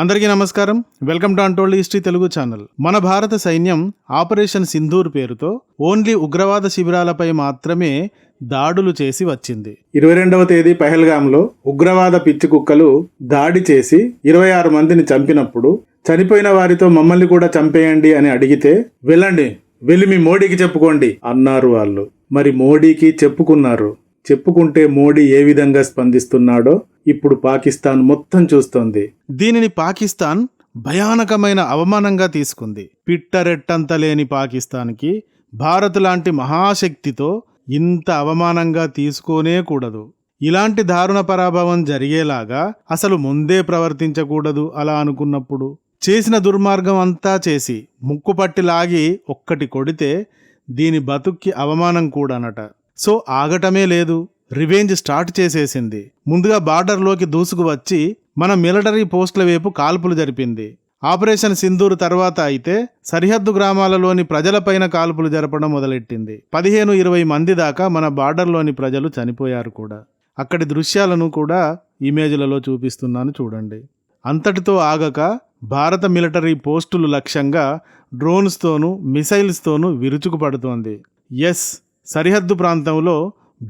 అందరికీ నమస్కారం. Welcome to untold history Telugu channel. మన భారత సైన్యం ఆపరేషన్ సింధూర్ పేరుతో ఓన్లీ ఉగ్రవాద శిబిరాలపై మాత్రమే దాడులు చేసి వచ్చింది. ఇరవై రెండవ తేదీ పహల్గాంలో ఉగ్రవాద పిచ్చి కుక్కలు దాడి చేసి ఇరవై ఆరు మందిని చంపినప్పుడు చనిపోయిన వారితో మమ్మల్ని కూడా చంపేయండి అని అడిగితే వెళ్ళండి వెళ్ళి మీ మోడీకి చెప్పుకోండి అన్నారు వాళ్ళు. మరి మోడీకి చెప్పుకున్నారు. చెప్పుకుంటే మోడీ ఏ విధంగా స్పందిస్తున్నాడో ఇప్పుడు పాకిస్తాన్ మొత్తం చూస్తోంది. దీనిని పాకిస్తాన్ భయానకమైన అవమానంగా తీసుకుంది. పిట్టరెట్టంత లేని పాకిస్తాన్కి భారత్ లాంటి మహాశక్తితో ఇంత అవమానంగా తీసుకోనే కూడదు. ఇలాంటి దారుణ పరాభవం జరిగేలాగా అసలు ముందే ప్రవర్తించకూడదు అలా అనుకున్నప్పుడు. చేసిన దుర్మార్గం అంతా చేసి ముక్కుపట్టి లాగి ఒక్కటి కొడితే దీని బతుక్కి అవమానం కూడానట. సో ఆగటమే లేదు. రివెంజ్ స్టార్ట్ చేసేసింది. ముందుగా బార్డర్లోకి దూసుకు వచ్చి మన మిలిటరీ పోస్టుల వైపు కాల్పులు జరిపింది. ఆపరేషన్ సింధూర్ తర్వాత అయితే సరిహద్దు గ్రామాలలోని ప్రజలపైన కాల్పులు జరపడం మొదలెట్టింది. పదిహేను ఇరవై మంది దాకా మన బార్డర్లోని ప్రజలు చనిపోయారు కూడా. అక్కడి దృశ్యాలను కూడా ఇమేజ్లలో చూపిస్తున్నాను చూడండి. అంతటితో ఆగక భారత మిలిటరీ పోస్టులు లక్ష్యంగా డ్రోన్స్తోనూ మిసైల్స్తోనూ విరుచుకుపడుతోంది. ఎస్ సరిహద్దు ప్రాంతంలో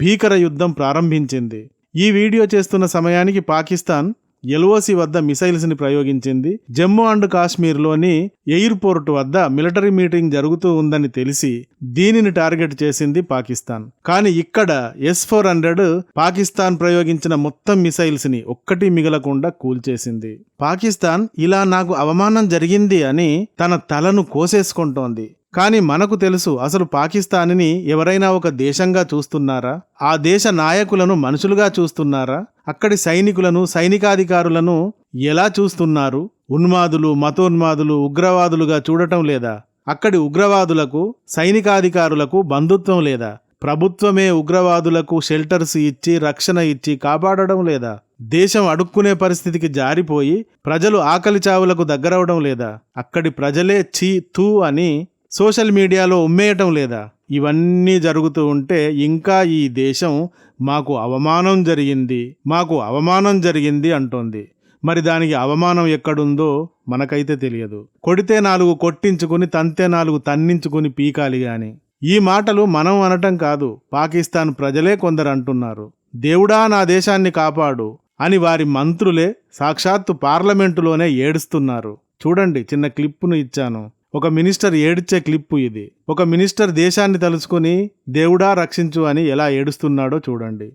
భీకర యుద్ధం ప్రారంభించింది. ఈ వీడియో చేస్తున్న సమయానికి పాకిస్తాన్ ఎల్ఓసి వద్ద మిసైల్స్ని ప్రయోగించింది. జమ్మూ అండ్ కాశ్మీర్లోని ఎయిర్పోర్ట్ వద్ద మిలిటరీ మీటింగ్ జరుగుతూ ఉందని తెలిసి దీనిని టార్గెట్ చేసింది పాకిస్తాన్. కానీ ఇక్కడ ఎస్ ఫోర్ హండ్రెడ్ పాకిస్తాన్ ప్రయోగించిన మొత్తం మిసైల్స్ని ఒక్కటి మిగలకుండా కూల్చేసింది. పాకిస్తాన్ ఇలా నాకు అవమానం జరిగింది అని తన తలను కోసేసుకుంటోంది. కానీ మనకు తెలుసు అసలు పాకిస్తాన్ని ఎవరైనా ఒక దేశంగా చూస్తున్నారా? ఆ దేశ నాయకులను మనుషులుగా చూస్తున్నారా? అక్కడి సైనికులను సైనికాధికారులను ఎలా చూస్తున్నారు? ఉన్మాదులు మతోన్మాదులు ఉగ్రవాదులుగా చూడటం లేదా? అక్కడి ఉగ్రవాదులకు సైనికాధికారులకు బంధుత్వం లేదా? ప్రభుత్వమే ఉగ్రవాదులకు షెల్టర్స్ ఇచ్చి రక్షణ ఇచ్చి కాపాడడం లేదా? దేశం అడుక్కునే పరిస్థితికి జారిపోయి ప్రజలు ఆకలి చావులకు దగ్గరవడం లేదా? అక్కడి ప్రజలే చీ తూ అని సోషల్ మీడియాలో ఉమ్మేయటం లేదా? ఇవన్నీ జరుగుతూ ఉంటే ఇంకా ఈ దేశం మాకు అవమానం జరిగింది మాకు అవమానం జరిగింది అంటోంది. మరి దానికి అవమానం ఎక్కడుందో మనకైతే తెలియదు. కొడితే నాలుగు కొట్టించుకుని తంతే నాలుగు తన్నించుకుని పీకాలి గాని. ఈ మాటలు మనం అనటం కాదు పాకిస్తాన్ ప్రజలే కొందరు అంటున్నారు. దేవుడా నా దేశాన్ని కాపాడు అని వారి మంత్రులే సాక్షాత్తు పార్లమెంటులోనే ఏడుస్తున్నారు. చూడండి చిన్న క్లిప్పును ఇచ్చాను. ఒక మినిస్టర్ ఏడ్చే క్లిప్పు ఇది. ఒక మినిస్టర్ దేశాన్ని తలుచుకుని దేవుడా రక్షించు అని ఎలా ఏడుస్తున్నాడో చూడండి.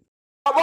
अब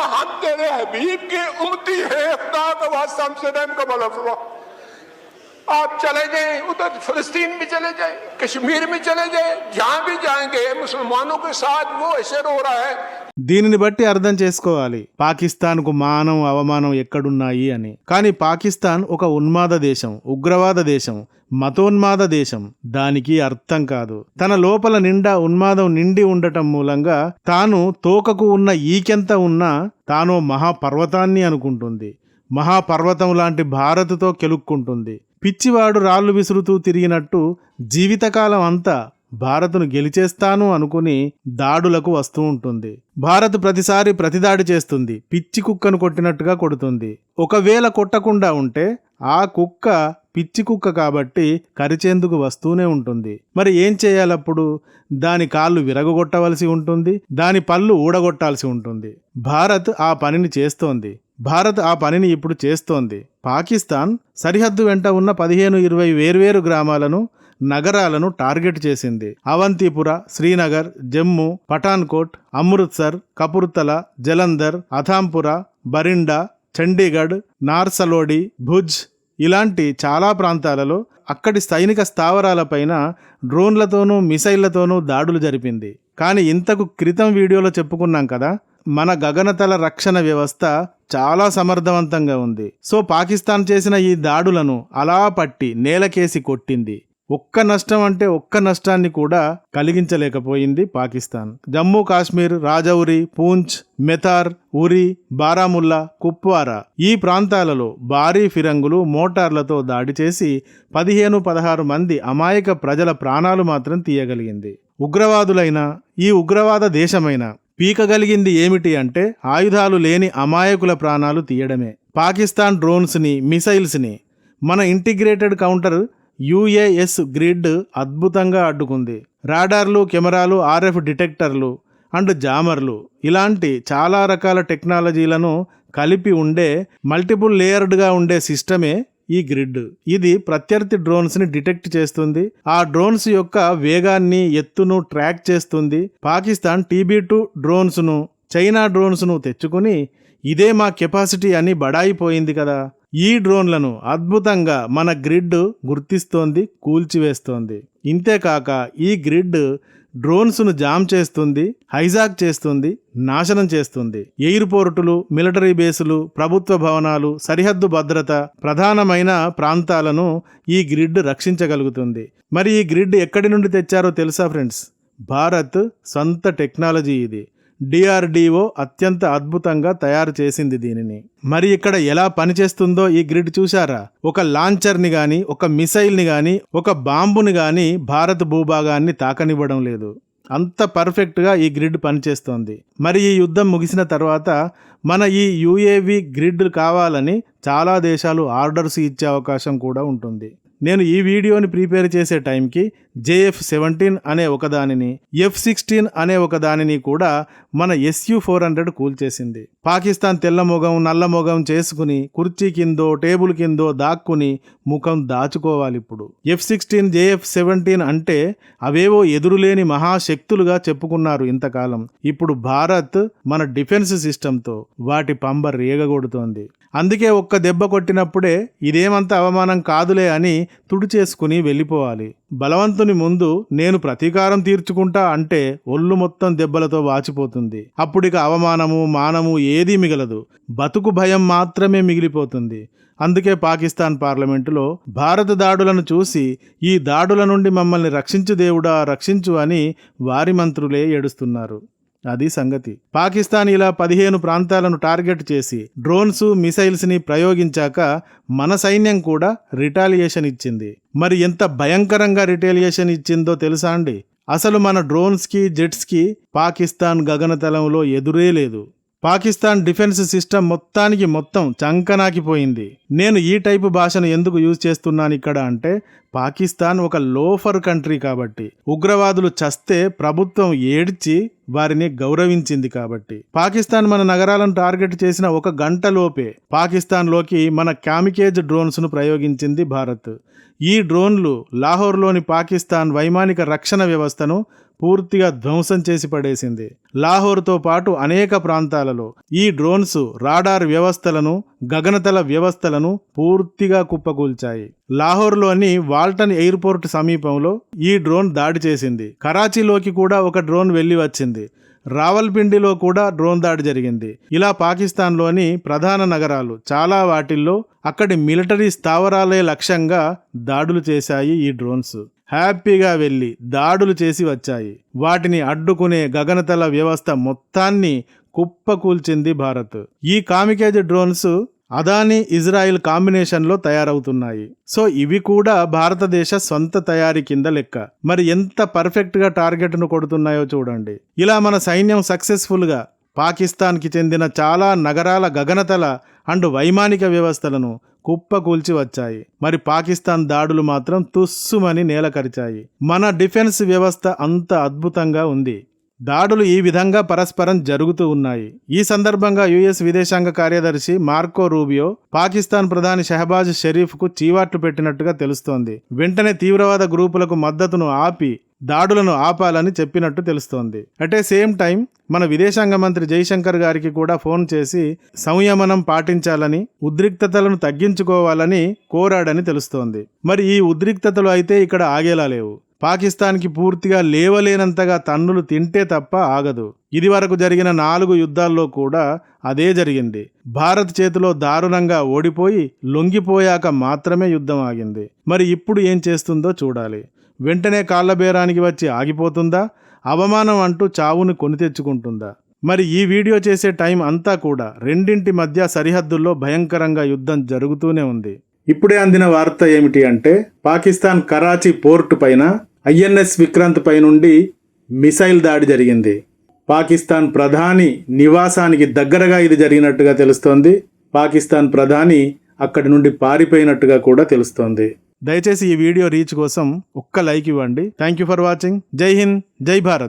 आप चले जाएं उधर फिलिस्तीन में चले जाएं कश्मीर में चले जाएं जहां भी जाएंगे मुसलमानों के साथ वो ऐसे रो रहा है దీనిని బట్టి అర్థం చేసుకోవాలి పాకిస్తాన్కు మానం అవమానం ఎక్కడున్నాయి అని కానీ పాకిస్తాన్ ఒక ఉన్మాద దేశం ఉగ్రవాద దేశం మతోన్మాద దేశం దానికి అర్థం కాదు తన లోపల నిండా ఉన్మాదం నిండి ఉండటం మూలంగా తాను తోకకు ఉన్న ఈకెంత ఉన్నా తాను మహాపర్వతాన్ని అనుకుంటుంది మహాపర్వతం లాంటి భారత్తో కెలుక్కుంటుంది పిచ్చివాడు రాళ్ళు విసురుతూ తిరిగినట్టు జీవితకాలం అంతా భారత్ను గెలిచేస్తాను అనుకుని దాడులకు వస్తూ ఉంటుంది. భారత్ ప్రతిసారి ప్రతిదాడి చేస్తుంది. పిచ్చి కుక్కను కొట్టినట్టుగా కొడుతుంది. ఒకవేళ కొట్టకుండా ఉంటే ఆ కుక్క పిచ్చి కుక్క కాబట్టి కరిచేందుకు వస్తూనే ఉంటుంది. మరి ఏం చేయాలప్పుడు దాని కాళ్ళు విరగొట్టవలసి ఉంటుంది. దాని పళ్ళు ఊడగొట్టాల్సి ఉంటుంది. భారత్ ఆ పనిని చేస్తోంది. భారత్ ఆ పనిని ఇప్పుడు చేస్తోంది. పాకిస్తాన్ సరిహద్దు వెంట ఉన్న పదిహేను ఇరవై వేర్వేరు గ్రామాలను నగరాలను టార్గెట్ చేసింది. అవంతిపుర శ్రీనగర్ జమ్మూ పఠాన్కోట్ అమృత్సర్ కపుర్తల జలంధర్ అథాంపుర బరిండా చండీగఢ్ నార్సలోడి భుజ్ ఇలాంటి చాలా ప్రాంతాలలో అక్కడి సైనిక స్థావరాలపైన డ్రోన్లతోనూ మిసైళ్ళతోనూ దాడులు జరిపింది. కానీ ఇంతకు క్రితం వీడియోలో చెప్పుకున్నాం కదా మన గగనతల రక్షణ వ్యవస్థ చాలా సమర్థవంతంగా ఉంది. సో పాకిస్తాన్ చేసిన ఈ దాడులను అలా పట్టి నేలకేసి కొట్టింది. ఒక్క నష్టం అంటే ఒక్క నష్టాన్ని కూడా కలిగించలేకపోయింది పాకిస్తాన్. జమ్మూ కాశ్మీర్ రాజౌరి పూంచ్ మెతార్ ఉరి బారాముల్లా కుప్వారా ఈ ప్రాంతాలలో భారీ ఫిరంగులు మోటార్లతో దాడి చేసి పదిహేను పదహారు మంది అమాయక ప్రజల ప్రాణాలు మాత్రం తీయగలిగింది. ఉగ్రవాదులైన ఈ ఉగ్రవాద దేశమైన పీకగలిగింది ఏమిటి అంటే ఆయుధాలు లేని అమాయకుల ప్రాణాలు తీయడమే. పాకిస్తాన్ డ్రోన్స్ని మిసైల్స్ని మన ఇంటిగ్రేటెడ్ కౌంటర్ యుఏఎస్ గ్రిడ్ అద్భుతంగా అడ్డుకుంది. రాడార్లు కెమెరాలు ఆర్ఎఫ్ డిటెక్టర్లు అండ్ జామర్లు ఇలాంటి చాలా రకాల టెక్నాలజీలను కలిపి ఉండే మల్టిపుల్ లేయర్డ్గా ఉండే సిస్టమే ఈ గ్రిడ్. ఇది ప్రత్యర్థి డ్రోన్స్ని డిటెక్ట్ చేస్తుంది. ఆ డ్రోన్స్ యొక్క వేగాన్ని ఎత్తును ట్రాక్ చేస్తుంది. పాకిస్తాన్ టీబీ టూ డ్రోన్స్ను చైనా డ్రోన్స్ను తెచ్చుకుని ఇదే మా కెపాసిటీ అని బడాయిపోయింది కదా. ఈ డ్రోన్లను అద్భుతంగా మన గ్రిడ్ గుర్తిస్తోంది కూల్చివేస్తోంది. ఇంతేకాక ఈ గ్రిడ్ డ్రోన్స్ను జామ్ చేస్తుంది హైజాక్ చేస్తుంది నాశనం చేస్తుంది. ఎయిర్పోర్టులు మిలిటరీ బేసులు ప్రభుత్వ భవనాలు సరిహద్దు భద్రత ప్రధానమైన ప్రాంతాలను ఈ గ్రిడ్ రక్షించగలుగుతుంది. మరి ఈ గ్రిడ్ ఎక్కడి నుండి తెచ్చారో తెలుసా ఫ్రెండ్స్? భారత్ సొంత టెక్నాలజీ ఇది. డిఆర్డిఓ అత్యంత అద్భుతంగా తయారు చేసింది దీనిని. మరి ఇక్కడ ఎలా పనిచేస్తుందో ఈ గ్రిడ్ చూశారా? ఒక లాంచర్ని గాని ఒక మిసైల్ని గాని ఒక బాంబుని గాని భారత భూభాగాన్ని తాకనివ్వడం లేదు. అంత పర్ఫెక్ట్గా ఈ గ్రిడ్ పనిచేస్తోంది. మరి ఈ యుద్ధం ముగిసిన తర్వాత మన ఈ యుఏవి గ్రిడ్ కావాలని చాలా దేశాలు ఆర్డర్స్ ఇచ్చే అవకాశం కూడా ఉంటుంది. నేను ఈ వీడియోని ప్రిపేర్ చేసే టైంకి జేఎఫ్ సెవెంటీన్ అనే ఒకదానిని ఎఫ్ సిక్స్టీన్ అనే ఒకదానిని కూడా మన ఎస్యు ఫోర్ హండ్రెడ్ కూల్చేసింది పాకిస్తాన్ తెల్ల నల్లమొగం నల్ల చేసుకుని కుర్చీ కిందో టేబుల్ కిందో దాక్కుని ముఖం దాచుకోవాలి ఇప్పుడు. ఎఫ్ సిక్స్టీన్ జేఎఫ్ సెవెంటీన్ అంటే అవేవో ఎదురులేని మహాశక్తులుగా చెప్పుకున్నారు ఇంతకాలం. ఇప్పుడు భారత్ మన డిఫెన్స్ సిస్టంతో వాటి పంబ రేగగొడుతోంది. అందుకే ఒక్క దెబ్బ కొట్టినప్పుడే ఇదేమంత అవమానం కాదులే అని తుడిచేసుకుని వెళ్ళిపోవాలి. బలవంతుని ముందు నేను ప్రతీకారం తీర్చుకుంటా అంటే ఒళ్ళు మొత్తం దెబ్బలతో వాచిపోతుంది. అప్పుడిక అవమానము మానము ఏదీ మిగలదు. బతుకు భయం మాత్రమే మిగిలిపోతుంది. అందుకే పాకిస్తాన్ పార్లమెంటులో భారత దాడులను చూసి ఈ దాడుల నుండి మమ్మల్ని రక్షించు దేవుడా రక్షించు అని వారి మంత్రులే ఏడుస్తున్నారు. అది సంగతి. పాకిస్తాన్ ఇలా పదిహేను ప్రాంతాలను టార్గెట్ చేసి డ్రోన్స్ మిసైల్స్ని ప్రయోగించాక మన సైన్యం కూడా రిటాలియేషన్ ఇచ్చింది. మరి ఎంత భయంకరంగా రిటాలియేషన్ ఇచ్చిందో తెలుసా అండి? అసలు మన డ్రోన్స్కి జెట్స్కి పాకిస్తాన్ గగనతలంలో ఎదురే లేదు. పాకిస్తాన్ డిఫెన్స్ సిస్టమ్ మొత్తానికి మొత్తం చంకనాకిపోయింది. నేను ఈ టైపు భాషను ఎందుకు యూజ్ చేస్తున్నాను ఇక్కడ అంటే పాకిస్తాన్ ఒక లోఫర్ కంట్రీ కాబట్టి. ఉగ్రవాదులు చస్తే ప్రభుత్వం ఏడ్చి వారిని గౌరవించింది కాబట్టి. పాకిస్తాన్ మన నగరాలను టార్గెట్ చేసిన ఒక గంటలోపే పాకిస్తాన్లోకి మన క్యామికేజ్ డ్రోన్స్ను ప్రయోగించింది భారత్. ఈ డ్రోన్లు లాహోర్లోని పాకిస్తాన్ వైమానిక రక్షణ వ్యవస్థను పూర్తిగా ధ్వంసం చేసి పడేసింది. లాహోర్తో పాటు అనేక ప్రాంతాలలో ఈ డ్రోన్స్ రాడార్ వ్యవస్థలను గగనతల వ్యవస్థలను పూర్తిగా కుప్పకూల్చాయి. లాహోర్లోని వాల్టన్ ఎయిర్పోర్ట్ సమీపంలో ఈ డ్రోన్ దాడి చేసింది. కరాచీలోకి కూడా ఒక డ్రోన్ వెళ్ళి వచ్చింది. రావల్పిండిలో కూడా డ్రోన్ దాడి జరిగింది. ఇలా పాకిస్తాన్లోని ప్రధాన నగరాలు చాలా వాటిల్లో అక్కడి మిలిటరీ స్థావరాలే లక్ష్యంగా దాడులు చేశాయి ఈ డ్రోన్స్. హ్యాపీగా వెళ్ళి దాడులు చేసి వచ్చాయి. వాటిని అడ్డుకునే గగనతల వ్యవస్థ మొత్తాన్ని కుప్పకూల్చింది భారత్. ఈ కామికేజ్ డ్రోన్స్ అదానీ ఇజ్రాయిల్ కాంబినేషన్లో తయారవుతున్నాయి. సో ఇవి కూడా భారతదేశ సొంత తయారీ కింద లెక్క. మరి ఎంత పర్ఫెక్ట్గా టార్గెట్ను కొడుతున్నాయో చూడండి. ఇలా మన సైన్యం సక్సెస్ఫుల్గా పాకిస్తాన్కి చెందిన చాలా నగరాల గగనతల అండ్ వైమానిక వ్యవస్థలను కుప్పకూల్చి వచ్చాయి మరి పాకిస్తాన్ దాడులు మాత్రం తుస్సుమని నేలకరిచాయి. మన డిఫెన్స్ వ్యవస్థ అంత అద్భుతంగా ఉంది. దాడులు ఈ విధంగా పరస్పరం జరుగుతూ ఉన్నాయి. ఈ సందర్భంగా యుఎస్ విదేశాంగ కార్యదర్శి మార్కో రూబియో పాకిస్తాన్ ప్రధాని షహబాజ్ షరీఫ్కు చీవాట్లు పెట్టినట్టుగా తెలుస్తోంది. వెంటనే తీవ్రవాద గ్రూపులకు మద్దతును ఆపి దాడులను ఆపాలని చెప్పినట్టు తెలుస్తోంది. అట్ ఏ సేమ్ టైం మన విదేశాంగ మంత్రి జైశంకర్ గారికి కూడా ఫోన్ చేసి సంయమనం పాటించాలని ఉద్రిక్తతలను తగ్గించుకోవాలని కోరాడని తెలుస్తోంది. మరి ఈ ఉద్రిక్తతలు అయితే ఇక్కడ ఆగేలా లేవు. పాకిస్తాన్కి పూర్తిగా లేవలేనంతగా తన్నులు తింటే తప్ప ఆగదు. ఇది వరకు జరిగిన నాలుగు యుద్ధాల్లో కూడా అదే జరిగింది. భారత్ చేతిలో దారుణంగా ఓడిపోయి లొంగిపోయాక మాత్రమే యుద్ధం ఆగింది. మరి ఇప్పుడు ఏం చేస్తుందో చూడాలి. వెంటనే కాళ్ళబేరానికి వచ్చి ఆగిపోతుందా? అవమానం అంటూ చావును కొని తెచ్చుకుంటుందా? మరి ఈ వీడియో చేసే టైం అంతా కూడా రెండింటి మధ్య సరిహద్దుల్లో భయంకరంగా యుద్ధం జరుగుతూనే ఉంది. ఇప్పుడే అందిన వార్త ఏమిటి అంటే పాకిస్తాన్ కరాచీ పోర్టు పైన ఐఎన్ఎస్ విక్రాంత్ పై నుండి మిసైల్ దాడి జరిగింది. పాకిస్తాన్ ప్రధాని నివాసానికి దగ్గరగా ఇది జరిగినట్టుగా తెలుస్తోంది. పాకిస్తాన్ ప్రధాని అక్కడి నుండి పారిపోయినట్టుగా కూడా తెలుస్తోంది. దయచేసి ఈ వీడియో రీచ్ కోసం ఒక్క లైక్ ఇవ్వండి. థ్యాంక్ యూ ఫర్ వాచింగ్ జై హింద్ జై భారత్.